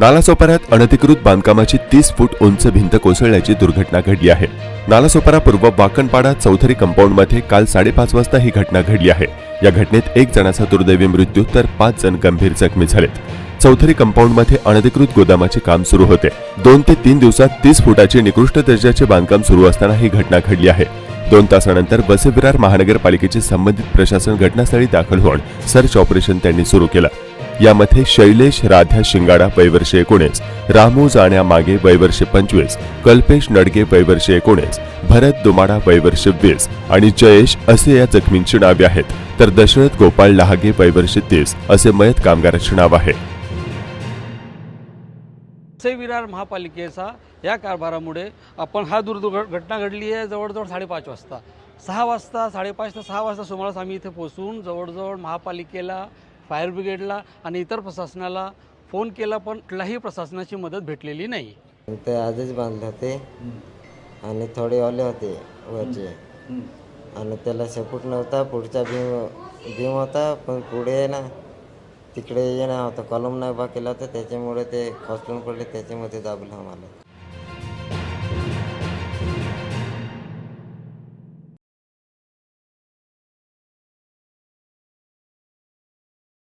नालासोपाऱ्यात अनधिकृत बांधकामाची तीस फूट उंच भिंत कोसळल्याची दुर्घटना घडली आहे. नालासोपारा पूर्व वाकणपाडा चौधरी कंपाऊंडमध्ये काल साडेपाच वाजता ही घटना घडली आहे. या घटनेत एक जणाचा दुर्दैवी मृत्यू तर पाच जण गंभीर जखमी झालेत. चौधरी कंपाऊंडमध्ये अनधिकृत गोदामाचे काम सुरू होते. दोन ते तीन दिवसात तीस फुटाचे निकृष्ट दर्जाचे बांधकाम सुरू असताना ही घटना घडली आहे. दोन तासानंतर वसई-विरार महानगरपालिकेचे संबंधित प्रशासन घटनास्थळी दाखल होऊन सर्च ऑपरेशन त्यांनी सुरू केलं. यामध्ये शैलेश राध्या शिंगाडा वयवर्षे एकोणीस रामू जाण्या मागे पंचवीस कल्पेश नडगे वयवर्षे एकोणीस भरत दुमाडा वयवर्षे वीस आणि जयेश असे या जखमींची नावे आहेत. तर दशरथ गोपाळ लहागे वयवर्षे तीस असे मयत कामगाराचे नाव आहे. विरार महापालिकेचा या कारभारामुळे आपण हा दुर्घटना घडली आहे जवळजवळ साडेपाच वाजता. सहा वाजता साडेपाच ते सहा वाजता सुमारास आम्ही इथे पोहोचून जवळजवळ महापालिकेला फायर ब्रिगेडला आणि इतर प्रशासनाला फोन केला पण कुठल्याही प्रशासनाची मदत भेटलेली नाही. ते आधीच बांधले होते आणि थोडे ओले होते वरचे. आणि त्याला सपोर्ट नव्हता पुढचा भीम भीम होता पण पुढे आहे ना तिकडे ये ना होता कॉलम नाही उभा केला होता त्याच्यामुळे ते खचून पडले त्याच्यामध्ये दाबलं आम्हाला.